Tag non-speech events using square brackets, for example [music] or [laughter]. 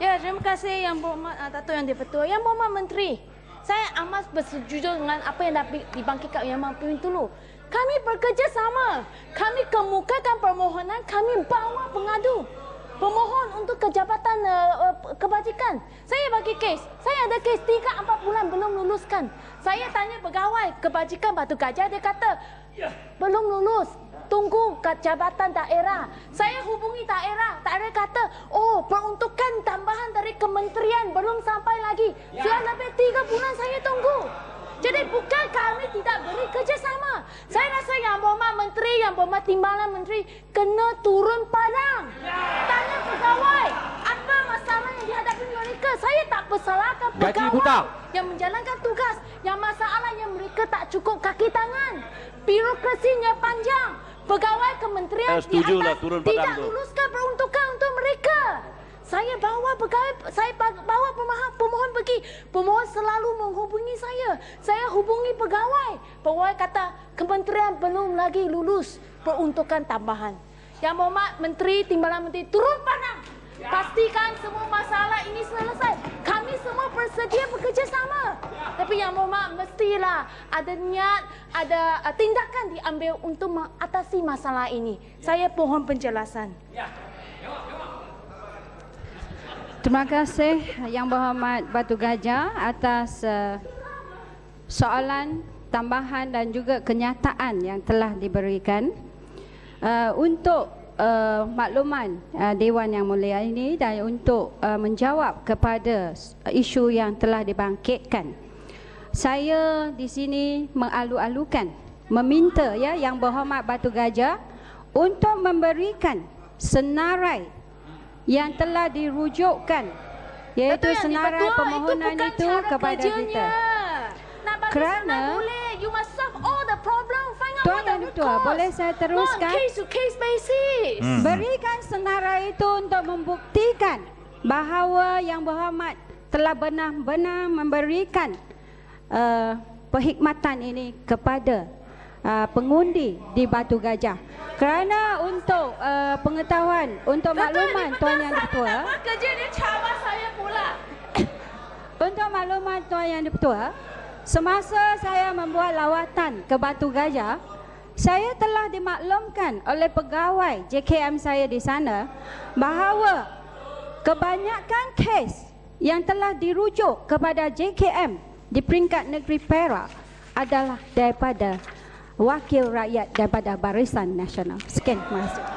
Ya, terima kasih Yang Berhormat uh, Dato' Yang Dipertua. Yang Berhormat Menteri, saya amat bersetuju dengan apa yang dah dibangkitkan Yang Maha Tulu. Kami bekerjasama. Kami kemukakan permohonan, kami bawa pengadu. Pemohon untuk kejabatan uh, kebajikan. Saya bagi kes. Saya ada kes 3 4 bulan belum luluskan. Saya tanya pegawai kebajikan Batu Gajah dia kata belum lulus tunggu kat jabatan daerah. Saya hubungi daerah. Daerah kata, oh dari kementerian belum sampai lagi. Ya. Sudah lebih tiga bulan saya tunggu. Jadi bukan kami tidak beri kerjasama. Saya rasa yang berhormat menteri, yang berhormat timbalan menteri kena turun padang. Ya. Tanya pegawai, apa masalah yang dihadapi mereka? Saya tak persalahkan pegawai yang menjalankan tugas. Yang masalah yang mereka tak cukup kaki tangan. Birokrasinya panjang pegawai kementerian eh, di atas turun tidak luluskan peruntukan untuk mereka. Saya bawa pegawai, saya bawa pemohon, pemohon pergi. Pemohon selalu menghubungi saya. Saya hubungi pegawai. Pegawai kata kementerian belum lagi lulus peruntukan tambahan. Yang Mohd Menteri Timbalan Menteri turun pandang. Pastikan semua masalah ini selesai. Kami semua bersedia bekerjasama. Tapi yang mohon mestilah ada niat, ada uh, tindakan diambil untuk mengatasi masalah ini. Saya pohon penjelasan. Terima kasih Yang Berhormat Batu Gajah atas uh, soalan tambahan dan juga kenyataan yang telah diberikan. Uh, untuk uh, makluman uh, Dewan Yang Mulia ini dan untuk uh, menjawab kepada isu yang telah dibangkitkan. Saya di sini mengalu-alukan, meminta ya Yang Berhormat Batu Gajah untuk memberikan senarai yang telah dirujukkan iaitu senarai permohonan itu, itu kepada kita. Kerana you must solve all the problem. Find out Tuan Yang Ditua, boleh saya teruskan? Case to case basis. Hmm. Berikan senarai itu untuk membuktikan bahawa Yang Berhormat telah benar-benar memberikan uh, perkhidmatan ini kepada uh, pengundi di Batu Gajah. Kerana untuk uh, pengetahuan, untuk makluman [coughs] Tuan Yang Ditua. Kerja dia cabar saya pula. untuk makluman Tuan Yang Ditua, Semasa saya membuat lawatan ke Batu Gajah, saya telah dimaklumkan oleh pegawai JKM saya di sana bahawa kebanyakan kes yang telah dirujuk kepada JKM di peringkat negeri Perak adalah daripada wakil rakyat daripada Barisan Nasional. Sekian, terima kasih.